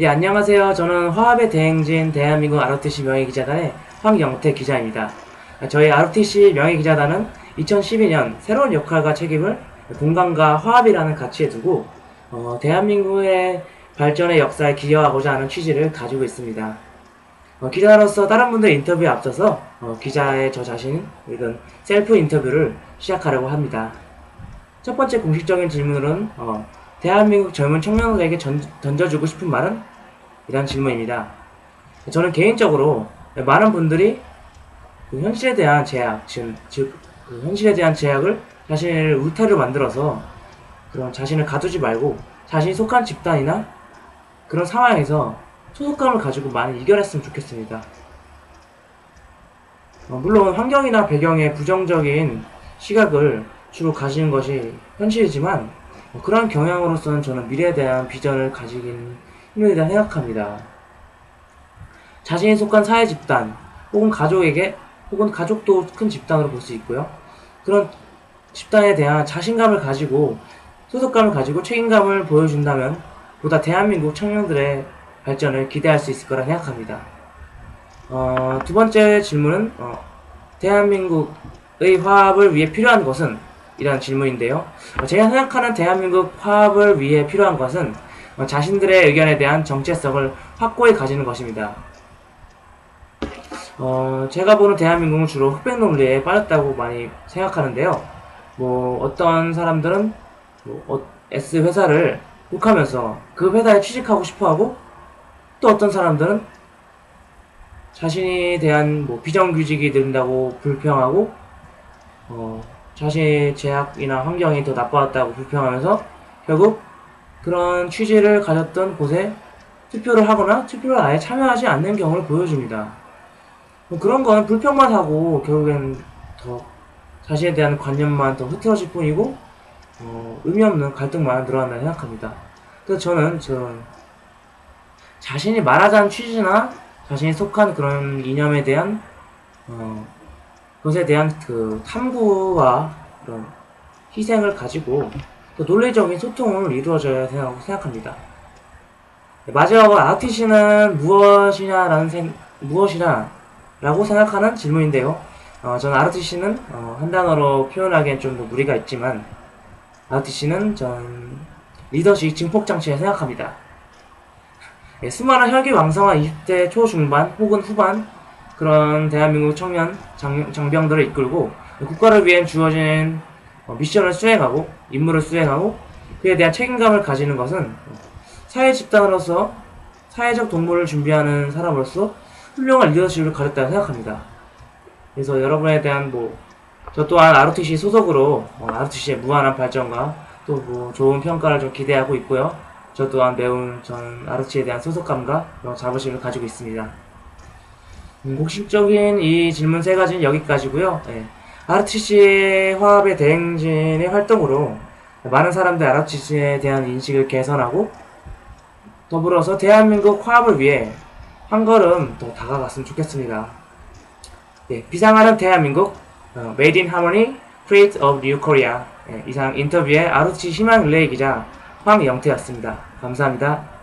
예, 안녕하세요. 저는 화합의 대행진 대한민국 ROTC 명예기자단의 황영태 기자입니다. 저희 ROTC 명예기자단은 2012년 새로운 역할과 책임을 공감과 화합이라는 가치에 두고 어, 대한민국의 발전의 역사에 기여하고자 하는 취지를 가지고 있습니다. 어, 기자로서 다른 분들 인터뷰에 앞서서 어, 기자의 저 자신, 이건 셀프 인터뷰를 시작하려고 합니다. 첫 번째 공식적인 질문은 어, 대한민국 젊은 청년들에게 전- 던져주고 싶은 말은? 이런 질문입니다. 저는 개인적으로 많은 분들이 그 현실에 대한 제약, 즉, 즉, 그 현실에 대한 제약을 자신을 울타리로 만들어서 그런 자신을 가두지 말고 자신이 속한 집단이나 그런 상황에서 소속감을 가지고 많이 이겨냈으면 좋겠습니다. 어, 물론 환경이나 배경에 부정적인 시각을 주로 가지는 것이 현실이지만 어, 그러한 경향으로서는 저는 미래에 대한 비전을 가지긴 힘들다 생각합니다. 자신이 속한 사회 집단 혹은 가족에게 혹은 가족도 큰 집단으로 볼 수 있고요. 그런 집단에 대한 자신감을 가지고 소속감을 가지고 책임감을 보여준다면 보다 대한민국 청년들의 발전을 기대할 수 있을 거라 생각합니다. 어, 두 번째 질문은 어, 대한민국의 화합을 위해 필요한 것은? 이라는 질문인데요. 어, 제가 생각하는 대한민국 화합을 위해 필요한 것은 어, 자신들의 의견에 대한 정체성을 확고히 가지는 것입니다. 어, 제가 보는 대한민국은 주로 흑백 논리에 빠졌다고 많이 생각하는데요. 뭐, 어떤 사람들은 뭐, 어, S 회사를 욕하면서 그 회사에 취직하고 싶어 하고, 또 어떤 사람들은 자신에 대한 뭐 비정규직이 된다고 불평하고, 어, 자신의 제약이나 환경이 더 나빠졌다고 불평하면서 결국 그런 취지를 가졌던 곳에 투표를 하거나 투표를 아예 참여하지 않는 경우를 보여줍니다. 뭐 그런 건 불평만 하고 결국엔 더 자신에 대한 관념만 더 흐트러질 뿐이고 어, 의미 없는 갈등만 늘어난다 생각합니다. 그래서 저는 저 자신이 말하자는 취지나 자신이 속한 그런 이념에 대한 어, 것에 대한 그 탐구와 그런 희생을 가지고 또 논리적인 소통을 이루어져야 된다고 생각합니다. 네, 마지막으로 RTC는 무엇이냐라는 생, 무엇이냐 라고 생각하는 질문인데요. 어, 저는 RTC는 어, 한 단어로 표현하기엔 좀 더 무리가 있지만 RTC는 전 리더십 증폭장치라 생각합니다. 예, 수많은 혈기왕성한 20대 초중반 혹은 후반 그런 대한민국 청년 장, 장병들을 이끌고 국가를 위해 주어진 어, 미션을 수행하고 임무를 수행하고 그에 대한 책임감을 가지는 것은 사회 집단으로서 사회적 동물을 준비하는 사람으로서 훌륭한 리더십을 가졌다고 생각합니다. 그래서 여러분에 대한 뭐 저 또한 ROTC 소속으로 어, ROTC의 무한한 발전과 또 뭐 좋은 평가를 좀 기대하고 있고요. 저 또한 매우 전 ROTC에 대한 소속감과 어, 자부심을 가지고 있습니다. 음, 공식적인 이 질문 세 가지는 여기까지고요. 예. ROTC 화합의 대행진의 활동으로 많은 사람들 ROTC에 대한 인식을 개선하고 더불어서 대한민국 화합을 위해 한 걸음 더 다가갔으면 좋겠습니다. 예, 비상하는 대한민국, 어, Made in Harmony, Create of New Korea. 예, 이상 인터뷰의 ROTC 희망 릴레이 기자 황영태였습니다. 감사합니다.